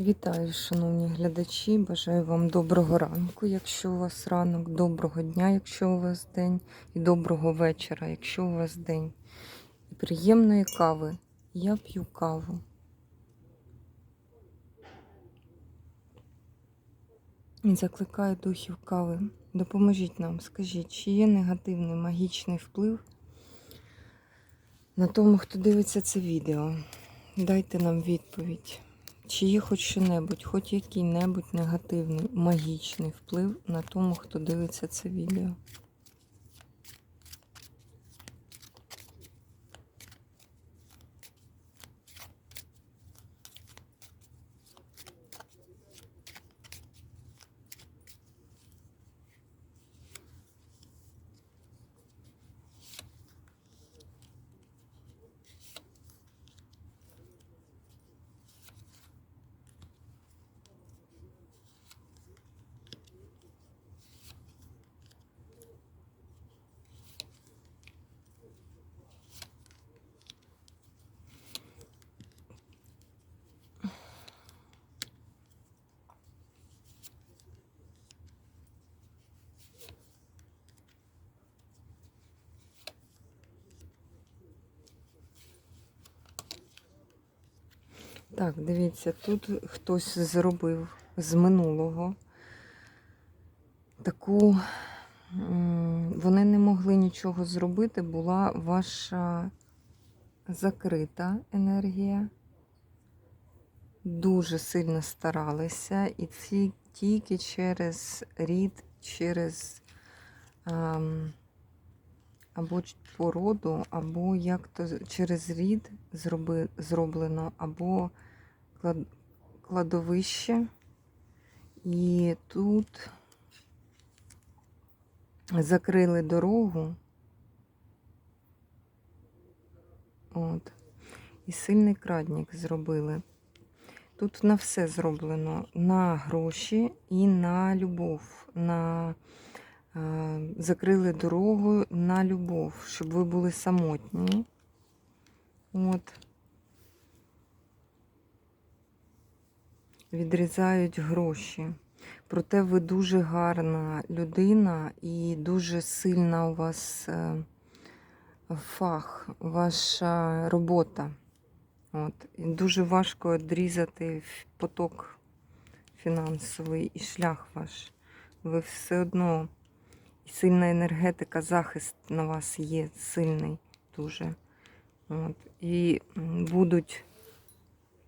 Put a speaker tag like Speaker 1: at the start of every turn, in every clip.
Speaker 1: Вітаю, шановні глядачі. Бажаю вам доброго ранку, якщо у вас ранок, доброго дня, якщо у вас день, і доброго вечора, якщо у вас день. І приємної кави. Я п'ю каву. І закликаю духів кави. Допоможіть нам, скажіть, чи є негативний магічний вплив на тому, хто дивиться це відео. Дайте нам відповідь. Чи є хоч що-небудь, хоч який-небудь негативний, магічний вплив на тому, хто дивиться це відео? Так, дивіться, тут хтось зробив з минулого таку. Вони не могли нічого зробити, була ваша закрита енергія. Дуже сильно старалися, і ці тільки через рід, через ем, або породу, або як то через рід зроби, зроблено, або кладовище. І тут закрили дорогу. От. І сильний крадник зробили. Тут на все зроблено: на гроші і на любов. На, е, закрили дорогу на любов, щоб ви були самотні. От. Відрізають гроші. Проте ви дуже гарна людина і дуже сильна у вас е, фах, ваша робота. От. І дуже важко відрізати поток фінансовий і шлях ваш. Ви все одно сильна енергетика, захист на вас є сильний дуже. От. І будуть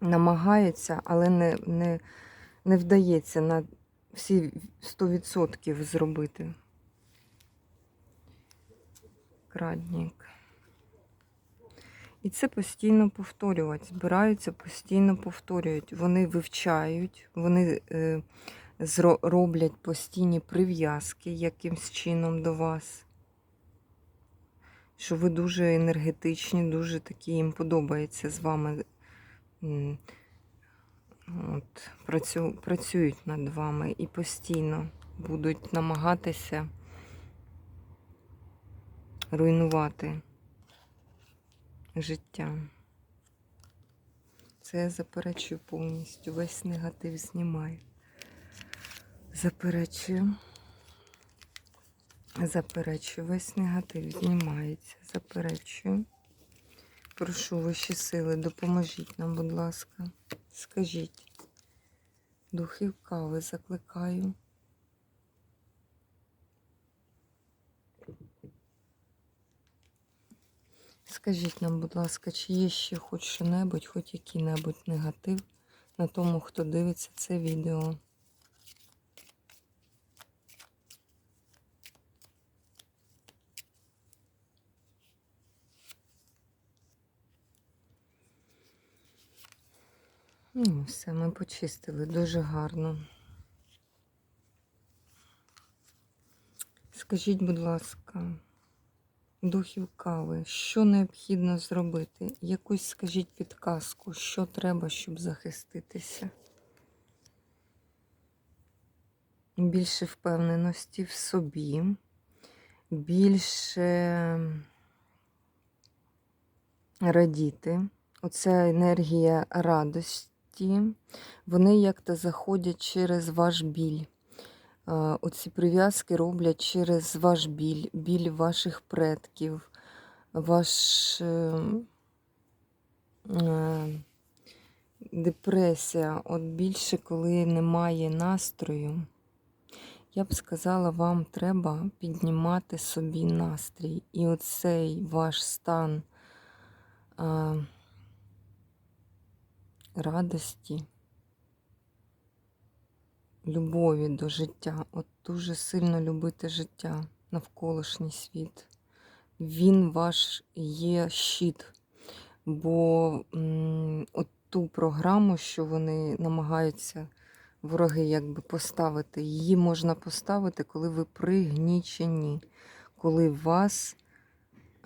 Speaker 1: намагаються, але не, не, не вдається на всі 100% зробити. Крадник. І це постійно повторювати. Збираються, постійно повторюють. Вони вивчають, вони е, роблять постійні прив'язки якимсь чином до вас. Що ви дуже енергетичні, дуже такі їм подобається з вами. От, працю, працюють над вами і постійно будуть намагатися руйнувати життя. Це я заперечую повністю. Весь негатив знімаю. Заперечую. Заперечую. Весь негатив знімається. Заперечую. Прошу вищі сили, допоможіть нам, будь ласка. Скажіть. Духів кави закликаю. Скажіть нам, будь ласка, чи є ще хоч що-небудь, хоч який-небудь негатив на тому, хто дивиться це відео. Ну, все, ми почистили дуже гарно. Скажіть, будь ласка, духів кави, що необхідно зробити? Якусь скажіть підказку, що треба, щоб захиститися? Більше впевненості в собі, більше радіти. Оця енергія радості. Радості, вони як-то заходять через ваш біль. Е, Оці прив'язки роблять через ваш біль, біль ваших предків, ваш е, е, депресія. От більше, коли немає настрою. Я б сказала, вам треба піднімати собі настрій. І оцей ваш стан а, радості, любові до життя. От дуже сильно любити життя, навколишній світ. Він ваш є щит. Бо от ту програму, що вони намагаються вороги якби поставити. Її можна поставити, коли ви пригнічені, коли вас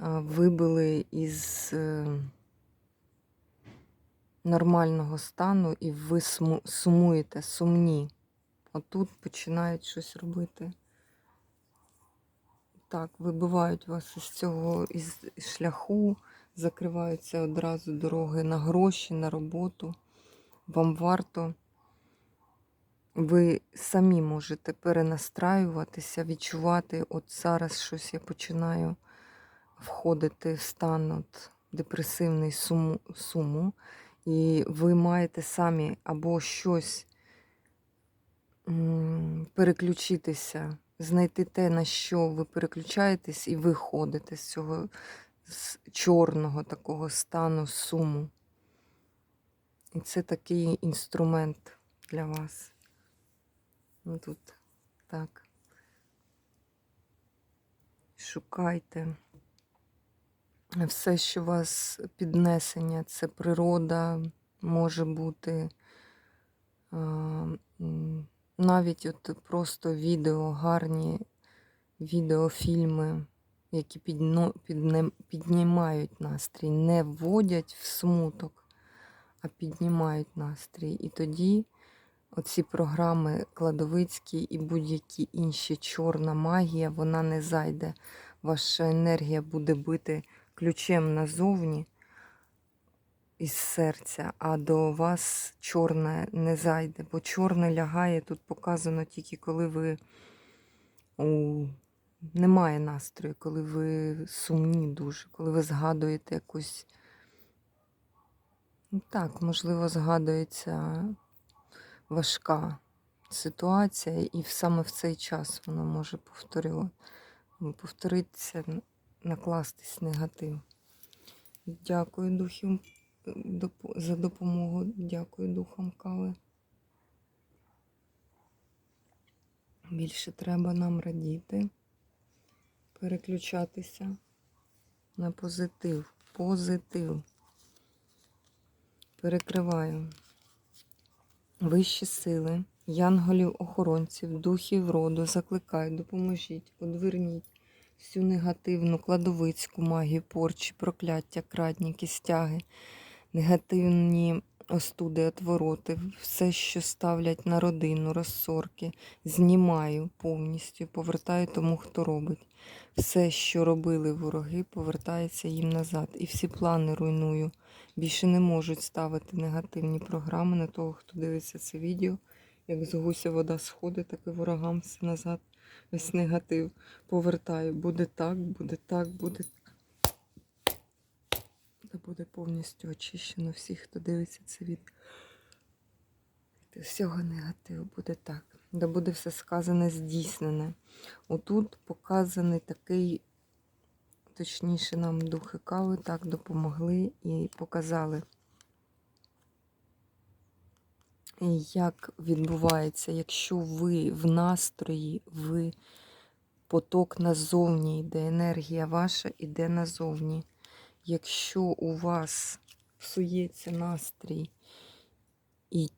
Speaker 1: вибили із е, нормального стану і ви сумуєте, сумні. Отут починають щось робити. Так, вибивають вас із цього із шляху, закриваються одразу дороги на гроші, на роботу. Вам варто ви самі можете перенастраюватися, відчувати, от зараз щось я починаю входити в стан от депресивний суму, суму, і ви маєте самі або щось переключитися, знайти те, на що ви переключаєтесь, і виходите з цього з чорного такого стану суму. І це такий інструмент для вас. Ну тут так. Шукайте. Все, що вас піднесення, це природа, може бути. Навіть от просто відео, гарні відеофільми, які підно, підне, піднімають настрій, не вводять в смуток, а піднімають настрій. І тоді оці програми кладовицькі і будь-які інші чорна магія, вона не зайде. Ваша енергія буде бити ключем назовні із серця, а до вас чорне не зайде. Бо чорне лягає, тут показано тільки коли ви у... немає настрою, коли ви сумні дуже, коли ви згадуєте якусь. Ну, Так, можливо, згадується важка ситуація, і саме в цей час воно може повторювати, повторитися, накластись негатив. Дякую духів за допомогу. Дякую духам кави. Більше треба нам радіти, переключатися на позитив. Позитив. Перекриваю. Вищі сили, янголів, охоронців, духів роду, закликаю, допоможіть, одверніть всю негативну кладовицьку магію, порчі, прокляття, крадніки, стяги, негативні остуди, отвороти, все, що ставлять на родину, розсорки, знімаю повністю, повертаю тому, хто робить. Все, що робили вороги, повертається їм назад. І всі плани руйную. Більше не можуть ставити негативні програми на того, хто дивиться це відео. Як з гуся вода сходить, так і ворогам все назад. Весь негатив повертаю. Буде так, буде так, буде та буде повністю очищено всіх, хто дивиться це. Від Всього негативу буде так. Да буде все сказане, здійснене. Отут показаний такий, точніше, нам духи кави так допомогли і показали, як відбувається, якщо ви в настрої, ви поток назовні йде, енергія ваша йде назовні. Якщо у вас псується настрій і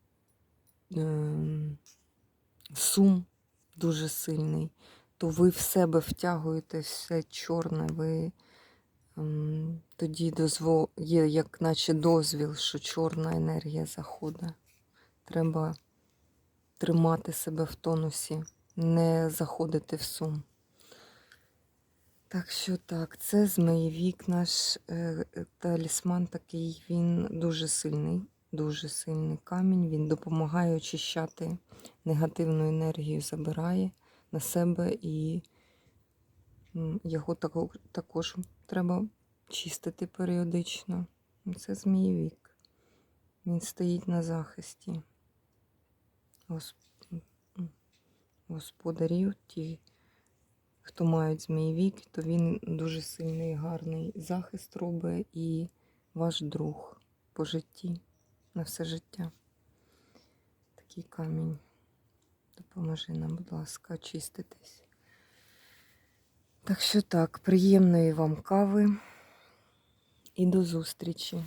Speaker 1: е, сум дуже сильний, то ви в себе втягуєте все чорне, ви ем, тоді дозвол, є як наче дозвіл, що чорна енергія заходить. Треба тримати себе в тонусі, не заходити в сум. Так що так, це змеєвік наш е, талісман такий, він дуже сильний. Дуже сильний камінь. Він допомагає очищати негативну енергію, забирає на себе і його також треба чистити періодично. Це змієвік. Він стоїть на захисті. Гос- Господарів, ті, хто мають змієвік, то він дуже сильний, гарний захист робить і ваш друг по житті, на все життя. Такий камінь. Допоможи нам, будь ласка, очиститись. Так що так, приємної вам кави і до зустрічі.